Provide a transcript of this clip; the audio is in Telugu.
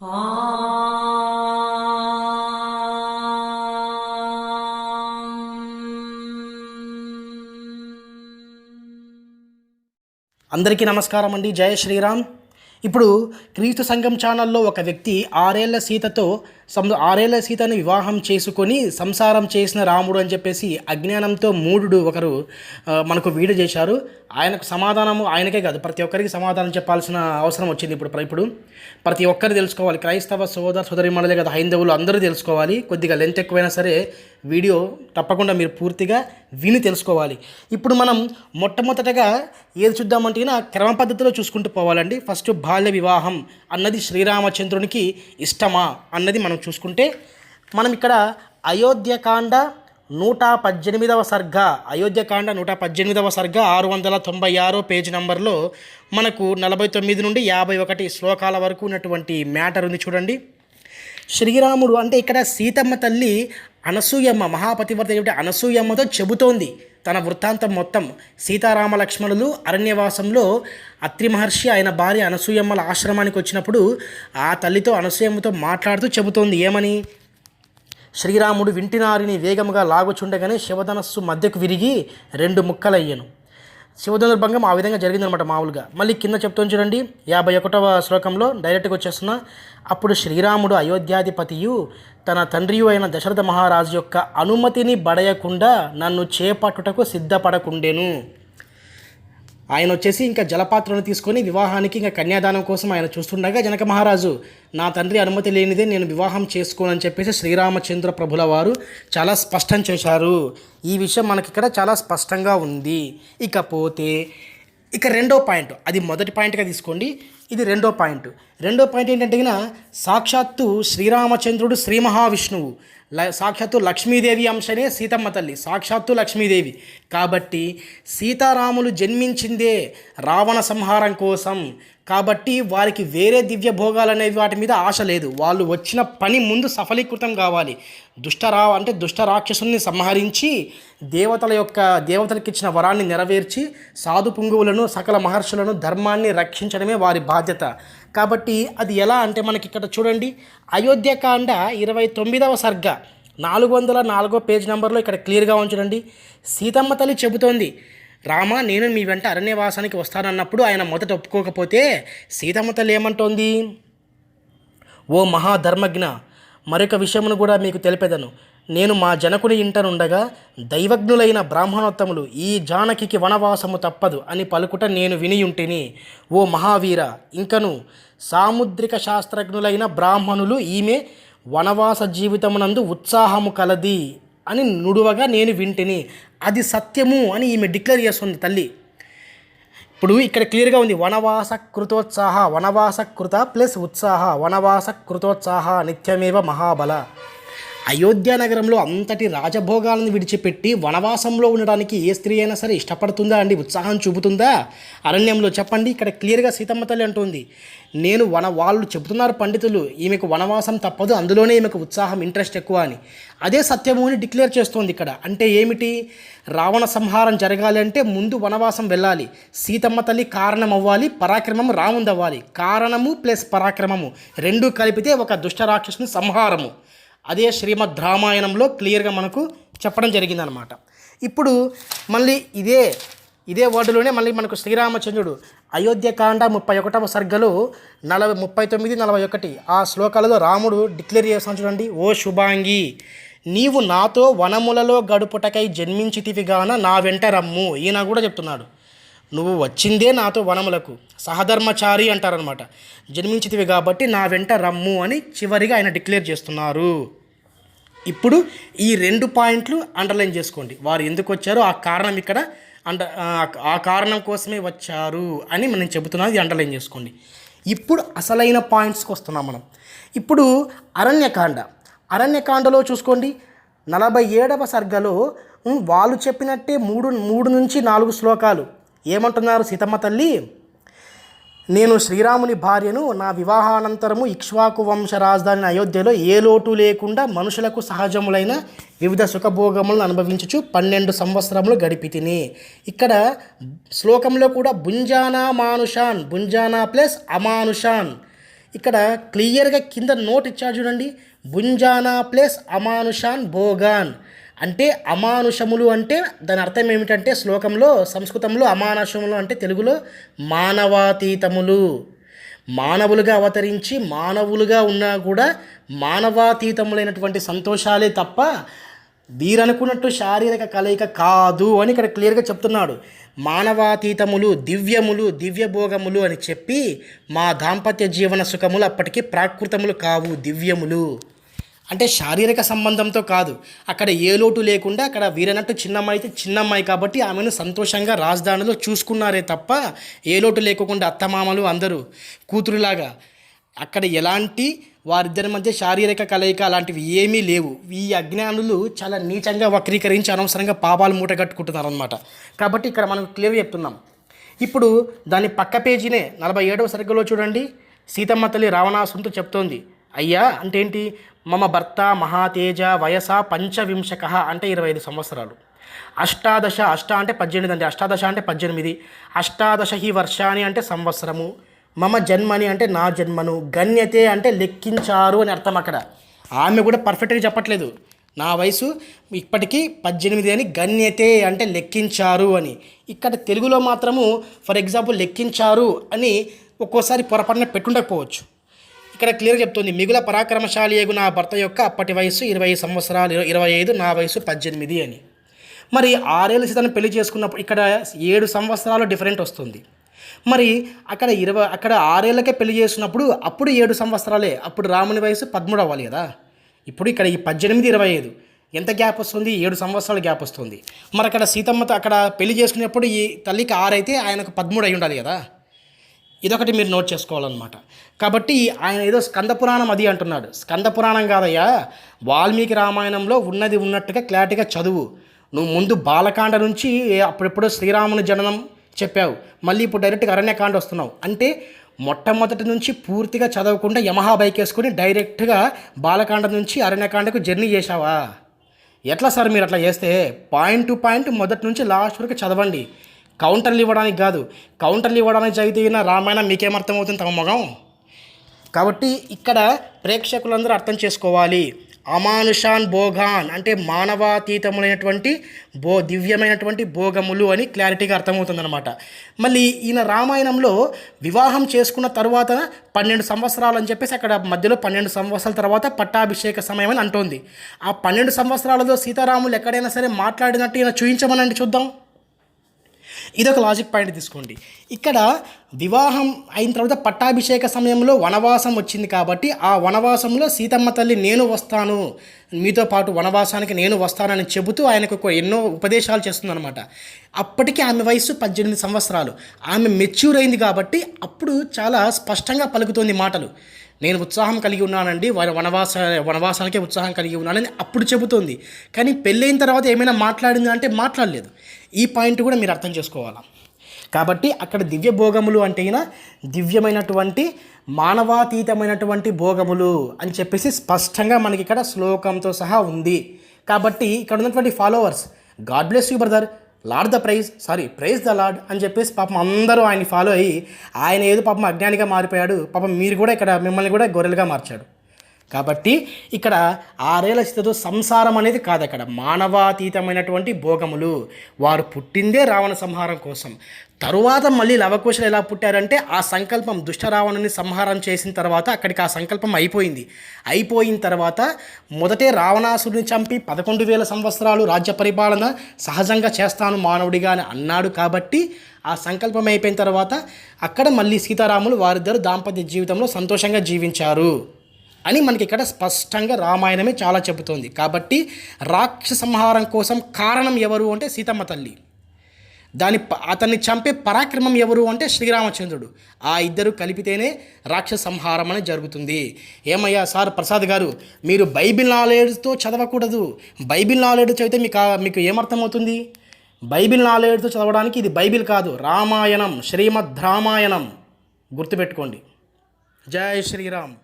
అందరికీ నమస్కారం అండి. జయ శ్రీరామ్. ఇప్పుడు క్రీస్తు సంఘం ఛానల్లో ఒక వ్యక్తి ఆరేళ్ళ సీతతో సం ఆరేళ్ళ సీతను వివాహం చేసుకొని సంసారం చేసిన రాముడు అని చెప్పేసి అజ్ఞానంతో మూఢుడు ఒకరు మనకు వీడు చేశారు. ఆయనకు సమాధానము ఆయనకే కాదు ప్రతి ఒక్కరికి సమాధానం చెప్పాల్సిన అవసరం వచ్చింది ఇప్పుడు ఇప్పుడు. ప్రతి ఒక్కరు తెలుసుకోవాలి. క్రైస్తవ సోదర సోదరి మండలి కదా హైందవులు అందరూ తెలుసుకోవాలి. కొద్దిగా లెంత్ ఎక్కువైనా సరే వీడియో తప్పకుండా మీరు పూర్తిగా విని తెలుసుకోవాలి. ఇప్పుడు మనం మొట్టమొదటగా ఏది చూద్దామంటే క్రమ పద్ధతిలో చూసుకుంటూ పోవాలండి. ఫస్ట్ బాల్య వివాహం. అన్నది శ్రీరామచంద్రునికి ఇష్టమా అన్నది మనం చూసుకుంటే మనం ఇక్కడ అయోధ్యకాండ నూట పద్దెనిమిదవ సర్గ అయోధ్యకాండ నూట పద్దెనిమిదవ సర్గ ఆరు వందల తొంభై ఆరో పేజ్ నంబర్లో మనకు నలభై తొమ్మిది నుండి యాభై ఒకటి శ్లోకాల వరకు ఉన్నటువంటి మ్యాటర్ ఉంది చూడండి. శ్రీరాముడు అంటే ఇక్కడ సీతమ్మ తల్లి అనసూయమ్మ మహాపతివర్త అనసూయమ్మతో చెబుతోంది. తన వృత్తాంతం మొత్తం సీతారామ లక్ష్మణులు అరణ్యవాసంలో అత్రి మహర్షి ఆయన భార్య అనసూయమ్మల ఆశ్రమానికి వచ్చినప్పుడు ఆ తల్లితో అనసూయమ్మతో మాట్లాడుతూ చెబుతోంది ఏమని? శ్రీరాముడు వింటినారిని వేగముగా లాగుచుండగానే శివధనస్సు మధ్యకు విరిగి రెండు ముక్కలయ్యను. శివధనుర్భంగం ఆ విధంగా జరిగిందనమాట మామూలుగా. మళ్ళీ కింద చెప్తాను చూడండి యాభై ఒకటవ శ్లోకంలో డైరెక్ట్గా వచ్చేస్తున్న అప్పుడు శ్రీరాముడు అయోధ్యాధిపతియు తన తండ్రియు అయిన దశరథ మహారాజు యొక్క అనుమతిని బడయకుండా నన్ను చేపట్టుటకు సిద్ధపడకుండెను. ఆయన వచ్చేసి ఇంకా జలపాత్రను తీసుకొని వివాహానికి ఇంకా కన్యాదానం కోసం ఆయన చూస్తుండగా జనక మహారాజు నా తండ్రి అనుమతి లేనిదే నేను వివాహం చేసుకోనని చెప్పేసి శ్రీరామచంద్ర ప్రభుల వారు చాలా స్పష్టం చేశారు. ఈ విషయం మనకి ఇక్కడ చాలా స్పష్టంగా ఉంది. ఇకపోతే ఇక రెండో పాయింట్ అది మొదటి పాయింట్గా తీసుకోండి. ఇది రెండో పాయింట్. రెండో పాయింట్ ఏంటంటే సాక్షాత్తు శ్రీరామచంద్రుడు శ్రీ మహావిష్ణువు. ల సాక్షాత్తు లక్ష్మీదేవి అంశనే సీతమ్మ తల్లి. సాక్షాత్తు లక్ష్మీదేవి. కాబట్టి సీతారాములు జన్మించిందే రావణ సంహారం కోసం. కాబట్టి వారికి వేరే దివ్య భోగాలు అనేవి వాటి మీద ఆశ లేదు. వాళ్ళు వచ్చిన పని ముందు సఫలీకృతం కావాలి. దుష్టరా అంటే దుష్ట రాక్షసుల్ని సంహరించి దేవతల యొక్క దేవతలకు ఇచ్చిన వరాన్ని నెరవేర్చి సాధు పుంగువులను సకల మహర్షులను ధర్మాన్ని రక్షించడమే వారి బాధ్యత. కాబట్టి అది ఎలా అంటే మనకి ఇక్కడ చూడండి. అయోధ్యకాండ ఇరవై తొమ్మిదవ సర్గ. నాలుగు వందల నాలుగో పేజ్ నెంబర్లో ఇక్కడ క్లియర్గా ఉంచడండి సీతమ్మ తల్లి చెబుతోంది. రామ నేను మీ వెంట అరణ్యవాసానికి వస్తానన్నప్పుడు ఆయన మొదట ఒప్పుకోకపోతే సీతమ్మ తల్లి ఏమంటోంది? ఓ మహాధర్మజ్ఞ మరొక విషయమును కూడా మీకు తెలిపెదను. నేను మా జనకుని ఇంటనుండగా దైవజ్ఞులైన బ్రాహ్మణోత్తములు ఈ జానకికి వనవాసము తప్పదు అని పలుకుట నేను వినియుంటిని. ఓ మహావీర ఇంకను సాముద్రిక శాస్త్రజ్ఞులైన బ్రాహ్మణులు ఈమె వనవాస జీవితమునందు ఉత్సాహము కలది. అని నుడువగా నేను వింటిని. అది సత్యము అని ఈమె డిక్లేర్ చేస్తుంది తల్లి. ఇప్పుడు ఇక్కడ క్లియర్గా ఉంది వనవాస కృతోత్సాహ వనవాస కృత ప్లస్ ఉత్సాహ వనవాస కృతోత్సాహ నిత్యమేవ మహాబల. అయోధ్య నగరంలో అంతటి రాజభోగాలను విడిచిపెట్టి వనవాసంలో ఉండడానికి ఏ స్త్రీ అయినా సరే ఇష్టపడుతుందా అండి? ఉత్సాహం చూపుతుందా? అరణ్యంలో చెప్పండి. ఇక్కడ క్లియర్గా సీతమ్మ తల్లి అంటుంది. నేను వన వాళ్ళు చెబుతున్నారు పండితులు ఈమెకు వనవాసం తప్పదు అందులోనే ఈమెకు ఉత్సాహం ఇంట్రెస్ట్ ఎక్కువ అని. అదే సత్యము అని డిక్లేర్ చేస్తోంది ఇక్కడ. అంటే ఏమిటి? రావణ సంహారం జరగాలి అంటే ముందు వనవాసం వెళ్ళాలి. సీతమ్మ తల్లి కారణం అవ్వాలి పరాక్రమం రాముంది అవ్వాలి కారణము ప్లస్ పరాక్రమము. రెండు కలిపితే ఒక దుష్ట రాక్షసుని సంహారము. అదే శ్రీమద్ రామాయణంలో క్లియర్గా మనకు చెప్పడం జరిగిందనమాట ఇప్పుడు మళ్ళీ ఇదే ఇదే వర్డులోనే మళ్ళీ మనకు శ్రీరామచంద్రుడు అయోధ్యకాండ ముప్పై ఒకటవ సర్గలో నలభై ముప్పై తొమ్మిది నలభై ఒకటి ఆ శ్లోకాలలో రాముడు డిక్లేర్ చేస్తాను చూడండి ఓ శుభాంగి నీవు నాతో వనములలో గడుపుటకై జన్మించితివిగాన నా వెంట రమ్ము ఈయన కూడా చెప్తున్నాడు. నువ్వు వచ్చిందే నాతో వనములకు సహధర్మచారి అంటారనమాట జన్మించితివి కాబట్టి నా వెంట రమ్ము అని చివరిగా ఆయన డిక్లేర్ చేస్తున్నారు. ఇప్పుడు ఈ రెండు పాయింట్లు అండర్లైన్ చేసుకోండి. వారు ఎందుకు వచ్చారో? ఆ కారణం ఇక్కడ అండ ఆ- కారణం కోసమే వచ్చారు అని మనం చెబుతున్నది అండర్లైన్ చేసుకోండి. ఇప్పుడు అసలైన పాయింట్స్కి వస్తున్నాం మనం. ఇప్పుడు అరణ్యకాండ. అరణ్యకాండలో చూసుకోండి. నలభై ఏడవ సర్గలో వాళ్ళు చెప్పినట్టే మూడు మూడు నుంచి నాలుగు శ్లోకాలు. ఏమంటున్నారు సీతమ్మ తల్లి? నేను శ్రీరాముని భార్యను నా వివాహానంతరము ఇక్ష్వాకు వంశ రాజధాని అయోధ్యలో ఏ లోటు లేకుండా మనుషులకు సహజములైన వివిధ సుఖభోగములను అనుభవించుచు పన్నెండు సంవత్సరములు గడిపి తిని ఇక్కడ శ్లోకంలో కూడా భుంజానా మానుషాన్ భుంజానా ప్లస్ అమానుషాన్. ఇక్కడ క్లియర్గా కింద నోట్ ఇచ్చారు చూడండి. బుంజానా ప్లస్ అమానుషాన్ భోగాన్. అంటే అమానుషములు అంటే దాని అర్థం ఏమిటంటే శ్లోకంలో సంస్కృతంలో అమానుషములు అంటే తెలుగులో మానవాతీతములు. మానవులుగా అవతరించి మానవులుగా ఉన్నా కూడా మానవాతీతములైనటువంటి సంతోషాలే తప్ప వీరనుకున్నట్టు శారీరక కలయిక కాదు అని ఇక్కడ క్లియర్గా చెప్తున్నాడు. మానవాతీతములు దివ్యములు దివ్యభోగములు అని చెప్పి మా దాంపత్య జీవన సుఖములు అప్పటికీ ప్రాకృతములు కావు దివ్యములు. అంటే శారీరక సంబంధంతో కాదు. అక్కడ ఏ లోటు లేకుండా అక్కడ వీరనట్టు చిన్నమ్మాయి అయితే చిన్నమ్మాయి కాబట్టి ఆమెను సంతోషంగా రాజధానిలో చూసుకున్నారే తప్ప ఏ లోటు లేకుండా అత్తమామలు అందరూ కూతురులాగా అక్కడ ఎలాంటి వారిద్దరి మధ్య శారీరక కలయిక అలాంటివి ఏమీ లేవు. ఈ అజ్ఞానులు చాలా నీచంగా వక్రీకరించి అనవసరంగా పాపాలు మూట కట్టుకుంటున్నారనమాట కాబట్టి ఇక్కడ మనం క్లియర్ చెప్తున్నాం. ఇప్పుడు దాని పక్క పేజీనే నలభై ఏడవ సరుకులో చూడండి. సీతమ్మ తల్లి రావణాసుంతో చెప్తోంది. అయ్యా అంటే ఏంటి? మమ భర్త మహాతేజ వయస పంచవింశక అంటే ఇరవై ఐదు సంవత్సరాలు. అష్టాదశ అష్ట అంటే పద్దెనిమిది అండి. అష్టాదశ అంటే పద్దెనిమిది. అష్టాదశ హి వర్షాని అంటే సంవత్సరము. మమ జన్మని అంటే నా జన్మను. గణ్యతే అంటే లెక్కించారు అని అర్థం అక్కడ. ఆమె కూడా పర్ఫెక్ట్గా చెప్పట్లేదు. నా వయసు ఇప్పటికీ పద్దెనిమిది అని గణ్యతే అంటే లెక్కించారు అని. ఇక్కడ తెలుగులో మాత్రము ఫర్ ఎగ్జాంపుల్ లెక్కించారు అని ఒక్కోసారి పొరపాటున పెట్టుండకపోవచ్చు. ఇక్కడ క్లియర్ చెప్తుంది. మిగుల పరాక్రమశాలి ఏగు నా భర్త యొక్క అప్పటి వయసు ఇరవై సంవత్సరాలు ఇరవై ఐదు నా వయసు పద్దెనిమిది అని. మరి ఆరేళ్ళ సీతను పెళ్ళి చేసుకున్నప్పుడు ఇక్కడ ఏడు సంవత్సరాలు డిఫరెంట్ వస్తుంది. మరి అక్కడ ఇరవై అక్కడ ఆరేళ్ళకే పెళ్ళి చేసినప్పుడు అప్పుడు ఏడు సంవత్సరాలే అప్పుడు రాముని వయసు పదమూడు అవ్వాలి కదా. ఇప్పుడు ఇక్కడ ఈ పద్దెనిమిది ఇరవై ఐదు ఎంత గ్యాప్ వస్తుంది? ఏడు సంవత్సరాల గ్యాప్ వస్తుంది. మరి అక్కడ సీతమ్మతో అక్కడ పెళ్ళి చేసుకునేప్పుడు ఈ తల్లికి ఆరైతే ఆయనకు పదమూడు అయి ఉండాలి కదా. ఇదొకటి మీరు నోట్ చేసుకోవాలన్నమాట. కాబట్టి ఆయన ఏదో స్కంద పురాణం అది అంటున్నాడు. స్కంద పురాణం కాదయ్యా వాల్మీకి రామాయణంలో ఉన్నది ఉన్నట్టుగా క్లారిటీగా చదువు. నువ్వు ముందు బాలకాండ నుంచి అప్పుడెప్పుడో శ్రీరాముని జననం చెప్పావు. మళ్ళీ ఇప్పుడు డైరెక్ట్గా అరణ్యకాండ వస్తున్నావు. అంటే మొట్టమొదటి నుంచి పూర్తిగా చదవకుండా యమహా బైక్ వేసుకొని డైరెక్ట్గా బాలకాండ నుంచి అరణ్యకాండకు జర్నీ చేశావా? ఎట్లా సార్ మీరు అట్లా చేస్తే? పాయింట్ టు పాయింట్ మొదటి నుంచి లాస్ట్ వరకు చదవండి. కౌంటర్లు ఇవ్వడానికి కాదు. కౌంటర్లు ఇవ్వడానికి చదివిన రామాయణం మీకేమర్థమవుతుంది తమ మొగం. కాబట్టి ఇక్కడ ప్రేక్షకులందరూ అర్థం చేసుకోవాలి. అమానుషాన్ భోగాన్ అంటే మానవాతీతములైనటువంటి భో దివ్యమైనటువంటి భోగములు అని క్లారిటీగా అర్థమవుతుందన్నమాట. మళ్ళీ ఈయన రామాయణంలో వివాహం చేసుకున్న తర్వాత పన్నెండు సంవత్సరాలు అని చెప్పేసి అక్కడ మధ్యలో పన్నెండు సంవత్సరాల తర్వాత పట్టాభిషేక సమయం అని అంటోంది. ఆ పన్నెండు సంవత్సరాలతో సీతారాములు ఎక్కడైనా సరే మాట్లాడినట్టు ఈయన చూయించమనండి చూద్దాం. ఇదొక లాజిక్ పాయింట్ తీసుకోండి. ఇక్కడ వివాహం అయిన తర్వాత పట్టాభిషేక సమయంలో వనవాసం వచ్చింది కాబట్టి ఆ వనవాసంలో సీతమ్మ తల్లి నేను వస్తాను మీతో పాటు వనవాసానికి నేను వస్తానని చెబుతూ ఆయనకు ఎన్నో ఉపదేశాలు చేస్తుందన్నమాట. అప్పటికి ఆమె వయసు పద్దెనిమిది సంవత్సరాలు. ఆమె మెచ్యూర్ అయింది కాబట్టి అప్పుడు చాలా స్పష్టంగా పలుకుతోంది మాటలు. నేను ఉత్సాహం కలిగి ఉన్నానండి వారి వనవాస వనవాసాలకే ఉత్సాహం కలిగి ఉన్నానని అప్పుడు చెబుతోంది. కానీ పెళ్ళైన తర్వాత ఏమైనా మాట్లాడింది అంటే మాట్లాడలేదు. ఈ పాయింట్ కూడా మీరు అర్థం చేసుకోవాలా? కాబట్టి అక్కడ దివ్య భోగములు అంటే దివ్యమైనటువంటి మానవాతీతమైనటువంటి భోగములు అని చెప్పేసి స్పష్టంగా మనకి ఇక్కడ శ్లోకంతో సహా ఉంది. కాబట్టి ఇక్కడ ఉన్నటువంటి followers God bless you brother Lord the praise sorry praise the Lord అని చెప్పేసి పాపం అందరూ ఆయన్ని ఫాలో అయ్యి ఆయన ఏదో పాపం అజ్ఞానిగా మారిపోయాడు. పాపం మీరు కూడా ఇక్కడ మిమ్మల్ని కూడా గొర్రెలుగా మార్చాడు. కాబట్టి ఇక్కడ ఆరేళ్ళ స్థితితో సంసారం అనేది కాదు అక్కడ. మానవాతీతమైనటువంటి భోగములు. వారు పుట్టిందే రావణ సంహారం కోసం. తరువాత మళ్ళీ లవకుశలు ఎలా పుట్టారంటే ఆ సంకల్పం దుష్ట రావణుని సంహారం చేసిన తర్వాత అక్కడికి ఆ సంకల్పం అయిపోయింది. అయిపోయిన తర్వాత మొదటే రావణాసుడిని చంపి పదకొండు వేల సంవత్సరాలు రాజ్య పరిపాలన సహజంగా చేస్తాను మానవుడిగా అని అన్నాడు కాబట్టి ఆ సంకల్పం అయిపోయిన తర్వాత అక్కడ మళ్ళీ సీతారాములు వారిద్దరు దాంపత్య జీవితంలో సంతోషంగా జీవించారు. అని మనకి ఇక్కడ స్పష్టంగా రామాయణమే చాలా చెబుతోంది. కాబట్టి రాక్ష సంహారం కోసం కారణం ఎవరు అంటే సీతమ్మ తల్లి. దాని అతన్ని చంపే పరాక్రమం ఎవరు అంటే శ్రీరామచంద్రుడు. ఆ ఇద్దరు కలిపితేనే రాక్షస సంహారం అనేది జరుగుతుంది. ఏమయ్యా సార్ ప్రసాద్ గారు మీరు బైబిల్ నాలెడ్జ్తో చదవకూడదు. బైబిల్ నాలెడ్జ్ చదివితే మీకు మీకు ఏమర్థమవుతుంది? బైబిల్ నాలెడ్జ్తో చదవడానికి ఇది బైబిల్ కాదు రామాయణం శ్రీమద్ రామాయణం. గుర్తుపెట్టుకోండి. జై శ్రీరామ్.